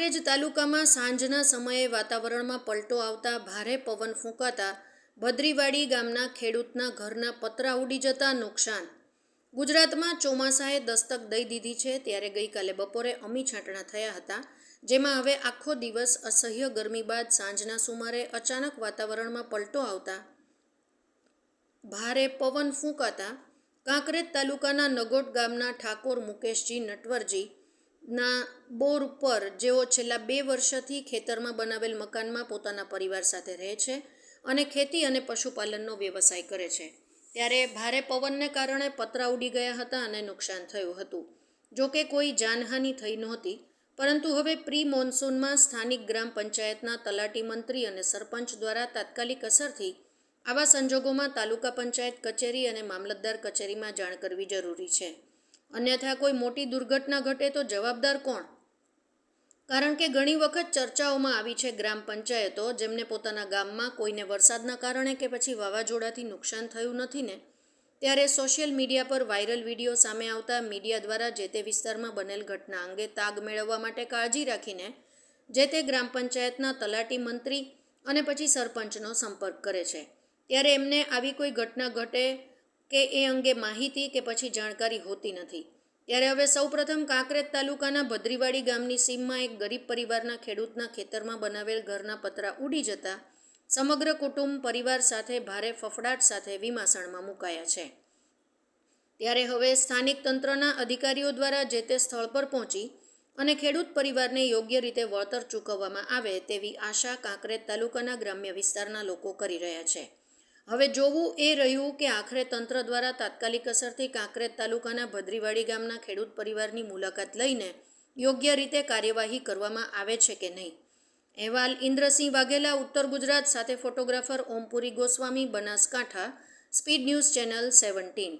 કાંકરેજ તાલુકામાં સાંજના સમયે વાતાવરણમાં પલટો આવતા ભારે પવન ફૂંકાતા ભદ્રીવાડી ગામના ખેડૂતના ઘરના પતરા ઉડી જતા નુકસાન. ગુજરાતમાં ચોમાસાએ દસ્તક દઈ દીધી છે, ત્યારે ગઈકાલે બપોરે અમી છાંટણા થયા હતા, જેમાં હવે આખો દિવસ અસહ્ય ગરમી બાદ સાંજના સુમારે અચાનક વાતાવરણમાં પલટો આવતા ભારે પવન ફૂંકાતા કાંકરેજ તાલુકાના નગોટ ગામના ઠાકોર મુકેશજી નટવરજી ના, બોર ઉપર જેઓ છેલ્લા બે વર્ષથી ખેતરમાં બનાવેલ મકાનમાં પોતાના પરિવાર સાથે રહે છે અને ખેતી અને પશુપાલનનો વ્યવસાય કરે છે. ત્યારે ભારે પવનને કારણે પતરા ઉડી ગયા હતા અને નુકસાન થયું હતું. જો કે કોઈ જાનહાનિ થઈ નહોતી, પરંતુ હવે પ્રી મોન્સૂનમાં સ્થાનિક ગ્રામ પંચાયતના તલાટી મંત્રી અને સરપંચ દ્વારા તાત્કાલિક અસરથી આવા સંજોગોમાં તાલુકા પંચાયત કચેરી અને મામલતદાર કચેરીમાં જાણ કરવી જરૂરી છે. અન્યથા કોઈ મોટી દુર્ઘટના ઘટે તો જવાબદાર કોણ? કારણ કે ઘણી વખત ચર્ચાઓમાં આવી છે ગ્રામ પંચાયતો જેમને પોતાના ગામમાં કોઈને વરસાદના કારણે કે પછી વાવાઝોડાથી નુકસાન થયું નથી ને, ત્યારે સોશિયલ મીડિયા પર વાયરલ વીડિયો સામે આવતા મીડિયા દ્વારા જે તે વિસ્તારમાં બનેલ ઘટના અંગે તાગ મેળવવા માટે કાળજી રાખીને, જે તે ગ્રામ પંચાયતના તલાટી મંત્રી અને પછી સરપંચનો સંપર્ક કરે છે. ત્યારે એમને આવી કોઈ ઘટના ઘટે કે એ અંગે માહિતી કે પછી જાણકારી હોતી નથી. ત્યારે હવે સૌપ્રથમ કાંકરેજ તાલુકાના ભદ્રીવાડી ગામની સીમમાં એક ગરીબ પરિવારના ખેડૂતના ખેતરમાં બનાવેલ ઘરના પતરા ઉડી જતા સમગ્ર કુટુંબ પરિવાર સાથે ભારે ફફડાટ સાથે વિમાસણમાં મુકાયા છે. ત્યારે હવે સ્થાનિક તંત્રના અધિકારીઓ દ્વારા જે તે સ્થળ પર પહોંચી અને ખેડૂત પરિવારને યોગ્ય રીતે વળતર ચૂકવવામાં આવે તેવી આશા કાંકરેજ તાલુકાના ગ્રામ્ય વિસ્તારના લોકો કરી રહ્યા છે. હવે જોવું એ રહ્યું કે આખરે તંત્ર દ્વારા તાત્કાલિક અસરથી કાંકરેજ તાલુકાના ભદ્રીવાડી ગામના ખેડૂત પરિવારની મુલાકાત લઈને યોગ્ય રીતે કાર્યવાહી કરવામાં આવે છે કે નહીં? અહેવાલ ઇન્દ્રસિંહ વાઘેલા, ઉત્તર ગુજરાત સાથે photographer Ompuri Goswami, Banaskantha, speed news channel seventeen.